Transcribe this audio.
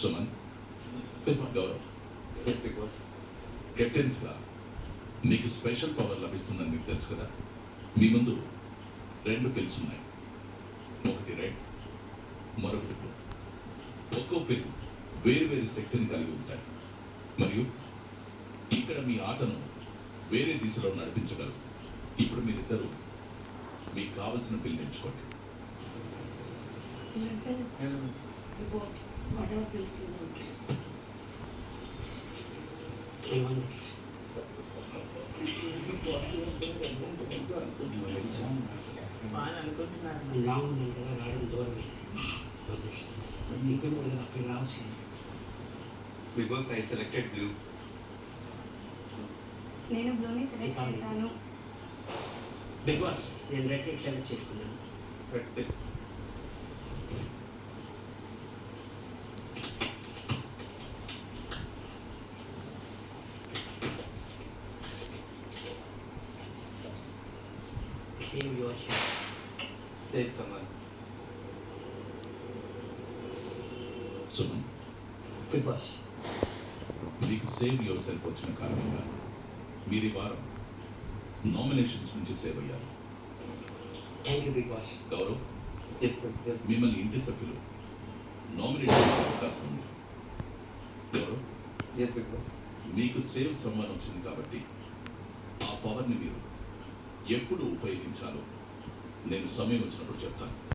Suman. Gaurav yes Bigg Boss కెప్టెన్స్గా మీకు special power లభిస్తుందని మీకు తెలుసు కదా? మీ ముందు రెండు పిల్స్ ఉన్నాయి. ఒకటి రెడ్ మరొకటి బ్లూ ఒక్కో పిల్ వేరు వేరు శక్తిని కలిగి ఉంటాయి. మరియు ఇక్కడ మీ ఆటను వేరే దిశలో నడిపించగలరు ఇప్పుడు మీరిద్దరూ మీకు కావలసిన పిల్ని ఎంచుకోండి. Whatever pills you want. Long ఉన్నాను కదా రావడం దూరం ఇక్కడ కదా అక్కడ రావచ్చు Bigg Boss I selected blue నేను బ్లూని సెలెక్ట్ చేశాను బిగ్ బాస్ నేను రెడ్ సెలెక్ట్ చేసుకున్నాను రెడ్ యువర్ సెల్ఫ్ సేవ్ సమ్మర్ సుమన్ బిగ్ బాస్ మీకు సేవ్ యువర్ సెల్ఫ్ వచ్చిన కారణంగా మీరు ఈ వారం నామినేషన్స్ నుంచి సేవ్ అయ్యారు thank you Bigg Boss Gaurav yes yes మిమ్మల్ని ఇంటి సభ్యులు నామినేట్ చేసే అవకాశం ఉంది గౌరవ్ ఎస్ బిగ్ బాస్ మీకు సేవ్ సమ్మాన్ వచ్చింది కాబట్టి ఆ పవర్ని మీరు ఎప్పుడు ఉపయోగించాలో నేను సమయం వచ్చినప్పుడు చెప్తాను.